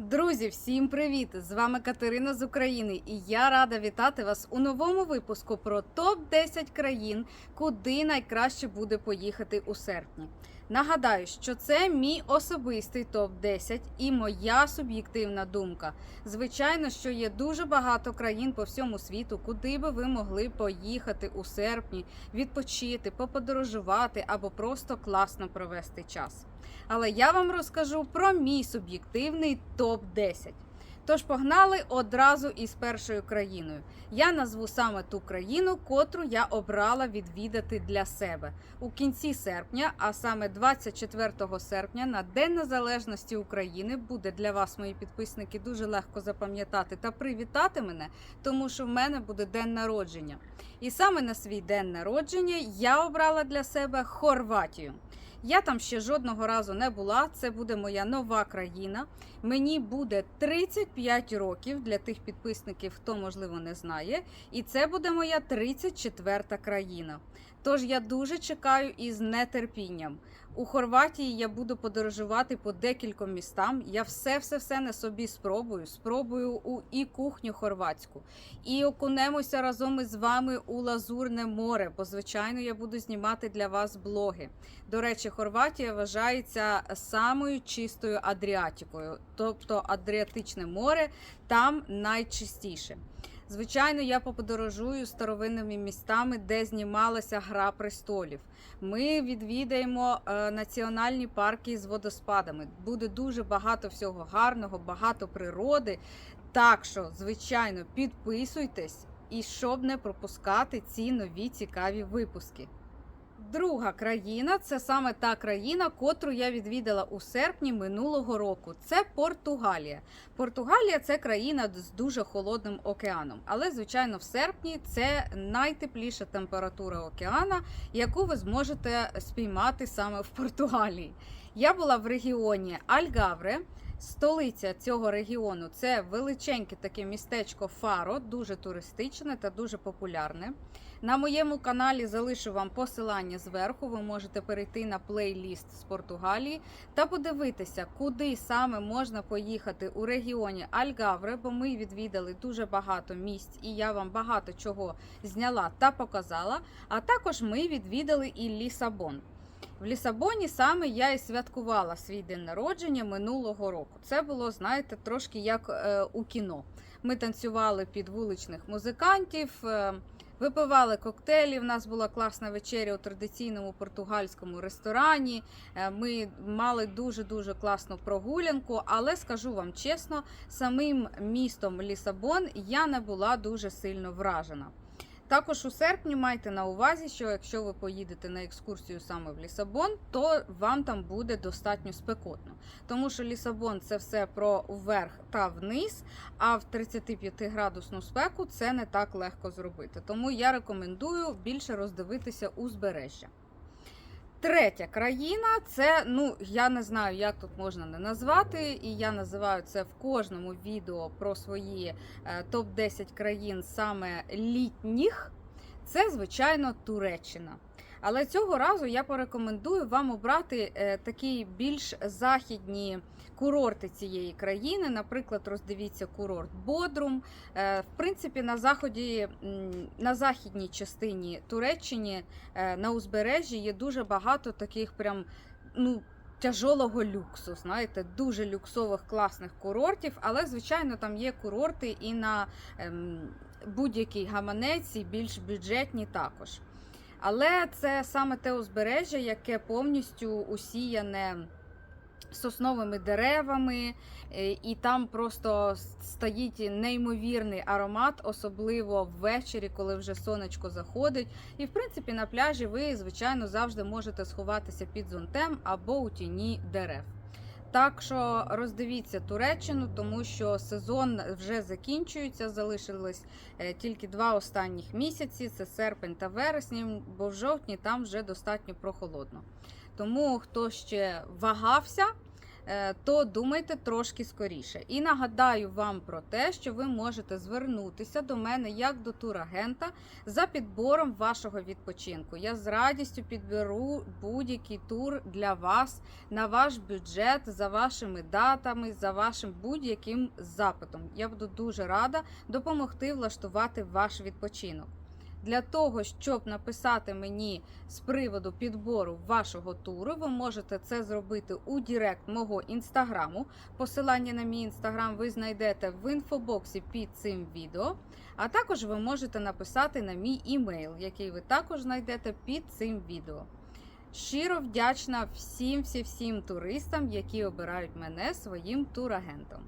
Друзі, всім привіт! З вами Катерина з України, і я рада вітати вас у новому випуску про топ 10 країн, куди найкраще буде поїхати у серпні. Нагадаю, що це мій особистий топ 10 і моя суб'єктивна думка. Звичайно, що є дуже багато країн по всьому світу, куди би ви могли поїхати у серпні, відпочити, поподорожувати або просто класно провести час. Але я вам розкажу про мій суб'єктивний топ 10 Тож погнали одразу із першою країною. Я назву саме ту країну, котру я обрала відвідати для себе у кінці серпня, а саме 24 серпня, на День Незалежності України, буде для вас, мої підписники, дуже легко запам'ятати та привітати мене, тому що в мене буде день народження. І саме на свій день народження я обрала для себе Хорватію. Я там ще жодного разу не була. Це буде моя нова країна. Мені буде 35 років для тих підписників, хто можливо не знає. І це буде моя 34 країна. Тож я дуже чекаю із нетерпінням. У Хорватії я буду подорожувати по декільком містам. Я все все все на собі спробую. Спробую у і кухню хорватську, і окунемося разом із вами у Лазурне море. Бо звичайно я буду знімати для вас блоги. До речі, Хорватія вважається самою чистою Адріатикою, тобто Адріатичне море там найчистіше. Звичайно, я поподорожую старовинними містами, де знімалася Гра престолів. Ми відвідаємо е, національні парки з водоспадами. Буде дуже багато всього гарного, багато природи. Так що, звичайно, підписуйтесь і щоб не пропускати ці нові цікаві випуски. Друга країна це саме та країна, котру я відвідала у серпні минулого року. Це Португалія. Португалія це країна з дуже холодним океаном. Але, звичайно, в серпні це найтепліша температура океана, яку ви зможете спіймати саме в Португалії. Я була в регіоні Альгавре. Столиця цього регіону це величеньке таке містечко Фаро, дуже туристичне та дуже популярне. На моєму каналі залишу вам посилання зверху. Ви можете перейти на плейліст з Португалії та подивитися, куди саме можна поїхати у регіоні Альгавре, бо ми відвідали дуже багато місць, і я вам багато чого зняла та показала. А також ми відвідали і Лісабон. В Лісабоні саме я і святкувала свій день народження минулого року. Це було, знаєте, трошки як е, у кіно. Ми танцювали під вуличних музикантів, е, випивали коктейлі. В нас була класна вечеря у традиційному португальському ресторані. Е, ми мали дуже дуже класну прогулянку, але скажу вам чесно, самим містом Лісабон я не була дуже сильно вражена. Також у серпні майте на увазі, що якщо ви поїдете на екскурсію саме в Лісабон, то вам там буде достатньо спекотно. Тому що Лісабон це все про вверх та вниз, а в 35 градусну спеку це не так легко зробити. Тому я рекомендую більше роздивитися узбережжя. Третя країна це, ну я не знаю, як тут можна не назвати, і я називаю це в кожному відео про свої е, топ-10 країн саме літніх. Це, звичайно, Туреччина. Але цього разу я порекомендую вам обрати е, такі більш західні курорти цієї країни. Наприклад, роздивіться курорт Бодрум. Е, в принципі, на заході, на західній частині Туреччини е, на узбережжі є дуже багато таких прям ну. Тяжолого люксу, знаєте, дуже люксових класних курортів, але, звичайно, там є курорти і на ем, будь-який гаманець, і більш бюджетні також. Але це саме те узбережжя, яке повністю усіяне сосновими деревами, е, і там просто стоїть неймовірний аромат, особливо ввечері, коли вже сонечко заходить. І в принципі на пляжі ви, звичайно, завжди можете сховатися під зонтем або у тіні дерев. Так що роздивіться Туреччину, тому що сезон вже закінчується. Залишилось е, тільки два останніх місяці: це серпень та вересень, бо в жовтні там вже достатньо прохолодно. Тому хто ще вагався, то думайте трошки скоріше. І нагадаю вам про те, що ви можете звернутися до мене як до турагента за підбором вашого відпочинку. Я з радістю підберу будь-який тур для вас на ваш бюджет, за вашими датами, за вашим будь-яким запитом. Я буду дуже рада допомогти влаштувати ваш відпочинок. Для того, щоб написати мені з приводу підбору вашого туру, ви можете це зробити у Директ мого інстаграму. Посилання на мій інстаграм ви знайдете в інфобоксі під цим відео. А також ви можете написати на мій імейл, який ви також знайдете під цим відео. Щиро вдячна всім всім всім туристам, які обирають мене своїм турагентом.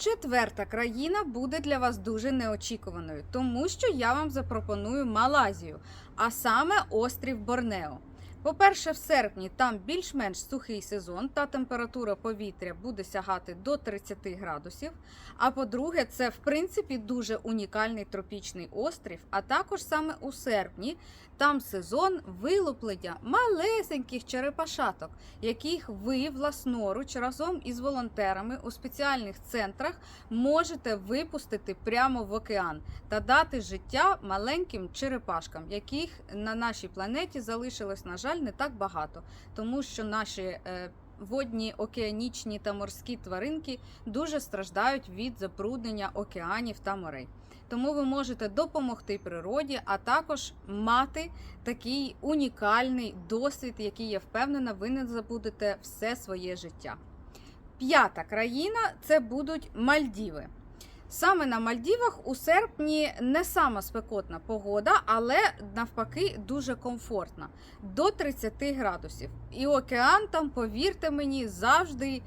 Четверта країна буде для вас дуже неочікуваною, тому що я вам запропоную Малайзію, а саме острів Борнео. По-перше, в серпні там більш-менш сухий сезон, та температура повітря буде сягати до 30 градусів. А по-друге, це в принципі дуже унікальний тропічний острів. А також саме у серпні там сезон вилуплення малесеньких черепашаток, яких ви власноруч разом із волонтерами у спеціальних центрах можете випустити прямо в океан та дати життя маленьким черепашкам, яких на нашій планеті залишилось, на жаль, не так багато, тому що наші е, водні, океанічні та морські тваринки дуже страждають від забруднення океанів та морей. Тому ви можете допомогти природі, а також мати такий унікальний досвід, який я впевнена, ви не забудете все своє життя. П'ята країна це будуть Мальдіви. Саме на Мальдівах у серпні не сама спекотна погода, але навпаки дуже комфортна до 30 градусів. І океан там, повірте мені, завжди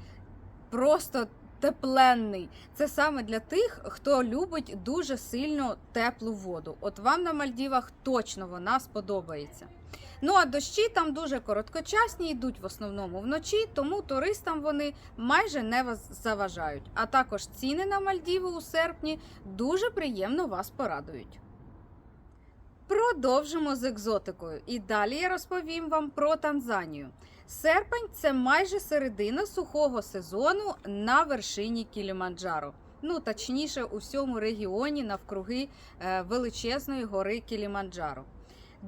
просто тепленний. Це саме для тих, хто любить дуже сильно теплу воду. От вам на Мальдівах точно вона сподобається. Ну а дощі там дуже короткочасні, йдуть в основному вночі, тому туристам вони майже не вас заважають. А також ціни на Мальдіви у серпні дуже приємно вас порадують. Продовжимо з екзотикою. І далі я розповім вам про Танзанію. Серпень це майже середина сухого сезону на вершині Кіліманджаро. Ну, точніше, у всьому регіоні навкруги е, величезної гори Кіліманджаро.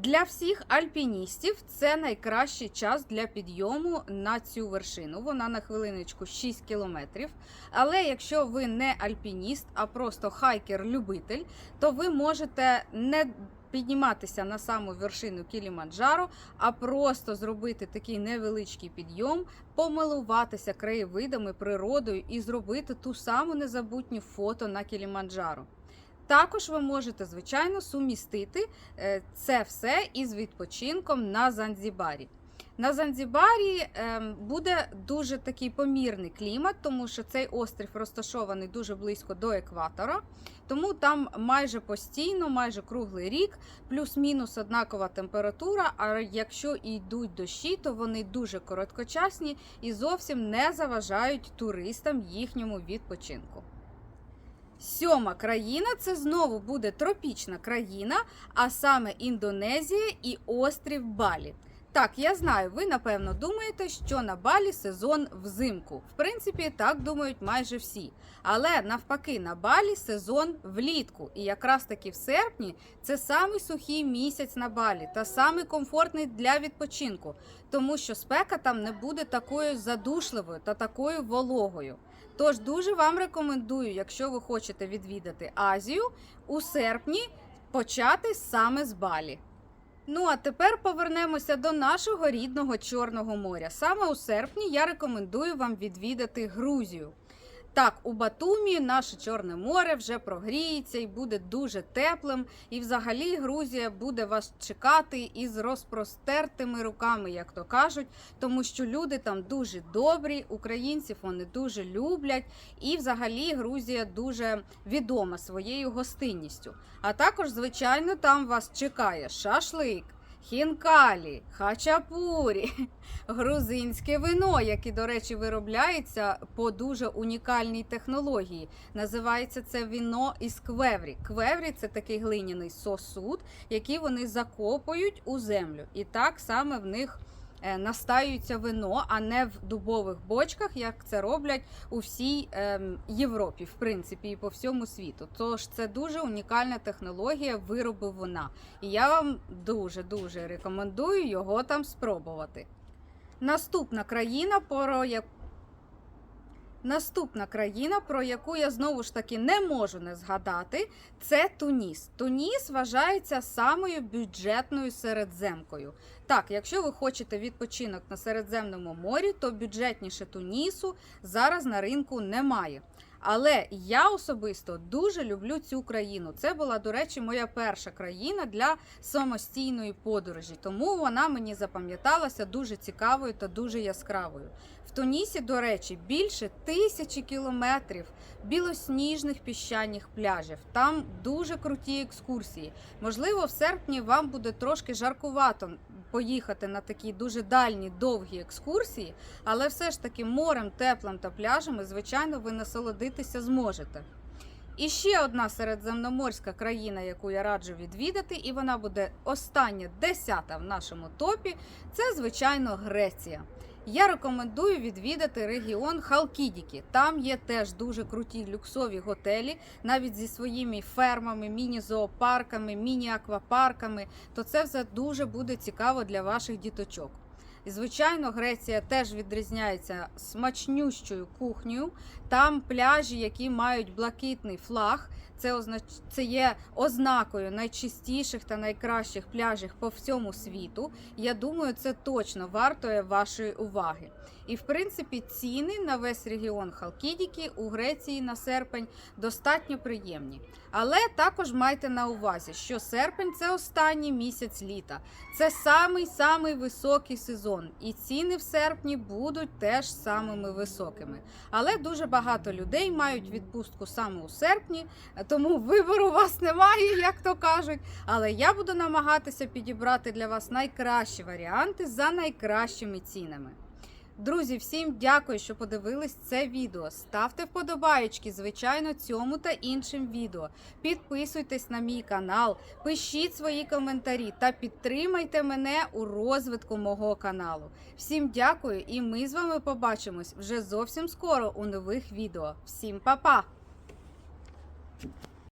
Для всіх альпіністів це найкращий час для підйому на цю вершину. Вона на хвилиночку 6 кілометрів. Але якщо ви не альпініст, а просто хайкер-любитель, то ви можете не підніматися на саму вершину Кіліманджаро, а просто зробити такий невеличкий підйом, помилуватися краєвидами, природою і зробити ту саму незабутню фото на Кіліманджаро. Також ви можете, звичайно, сумістити е, це все із відпочинком на Занзібарі. На Занзібарі ем, буде дуже такий помірний клімат, тому що цей острів розташований дуже близько до екватора, тому там майже постійно, майже круглий рік, плюс-мінус однакова температура. А якщо йдуть дощі, то вони дуже короткочасні і зовсім не заважають туристам їхньому відпочинку. Сьома країна це знову буде тропічна країна, а саме Індонезія і острів Балі. Так, я знаю, ви напевно думаєте, що на Балі сезон взимку. В принципі, так думають майже всі. Але навпаки, на Балі сезон влітку. І якраз таки в серпні це самий сухий місяць на Балі та самий комфортний для відпочинку, тому що спека там не буде такою задушливою та такою вологою. Тож дуже вам рекомендую, якщо ви хочете відвідати Азію у серпні, почати саме з Балі. Ну а тепер повернемося до нашого рідного Чорного моря. Саме у серпні я рекомендую вам відвідати Грузію. Так, у Батумі наше Чорне море вже прогріється і буде дуже теплим. І взагалі Грузія буде вас чекати із розпростертими руками, як то кажуть, тому що люди там дуже добрі, українців вони дуже люблять. І взагалі Грузія дуже відома своєю гостинністю. А також, звичайно, там вас чекає шашлик. Хінкалі, хачапурі, грузинське вино, яке, до речі, виробляється по дуже унікальній технології. Називається це віно із квеврі. Квеврі це такий глиняний сосуд, який вони закопують у землю. І так саме в них настаюється вино, а не в дубових бочках, як це роблять у всій ем, Європі, в принципі, і по всьому світу. Тож це дуже унікальна технологія виробу вина. І я вам дуже дуже рекомендую його там спробувати. Наступна країна, про яку Наступна країна, про яку я знову ж таки не можу не згадати, це Туніс. Туніс вважається самою бюджетною середземкою. Так, якщо ви хочете відпочинок на Середземному морі, то бюджетніше Тунісу зараз на ринку немає. Але я особисто дуже люблю цю країну. Це була, до речі, моя перша країна для самостійної подорожі, тому вона мені запам'яталася дуже цікавою та дуже яскравою. В Тунісі, до речі, більше тисячі кілометрів білосніжних піщаних пляжів. Там дуже круті екскурсії. Можливо, в серпні вам буде трошки жаркувато поїхати на такі дуже дальні довгі екскурсії, але все ж таки морем, теплим та пляжами, звичайно, ви насолодитися зможете. І ще одна середземноморська країна, яку я раджу відвідати, і вона буде остання десята в нашому топі. Це, звичайно, Греція. Я рекомендую відвідати регіон Халкідіки. Там є теж дуже круті люксові готелі, навіть зі своїми фермами, міні-зоопарками, міні-аквапарками. То це все дуже буде цікаво для ваших діточок. І, звичайно, Греція теж відрізняється смачнющою кухнею. Там пляжі, які мають блакитний флаг. Це означ... це є ознакою найчистіших та найкращих пляжів по всьому світу. Я думаю, це точно вартує вашої уваги. І в принципі ціни на весь регіон Халкідіки у Греції на серпень достатньо приємні. Але також майте на увазі, що серпень це останній місяць літа. Це самий самий високий сезон, і ціни в серпні будуть теж самими високими. Але дуже багато людей мають відпустку саме у серпні, тому вибору у вас немає, як то кажуть. Але я буду намагатися підібрати для вас найкращі варіанти за найкращими цінами. Друзі, всім дякую, що подивились це відео. Ставте вподобаєчки, звичайно, цьому та іншим відео. Підписуйтесь на мій канал, пишіть свої коментарі та підтримайте мене у розвитку мого каналу. Всім дякую, і ми з вами побачимось вже зовсім скоро у нових відео. Всім па-па! Thank you.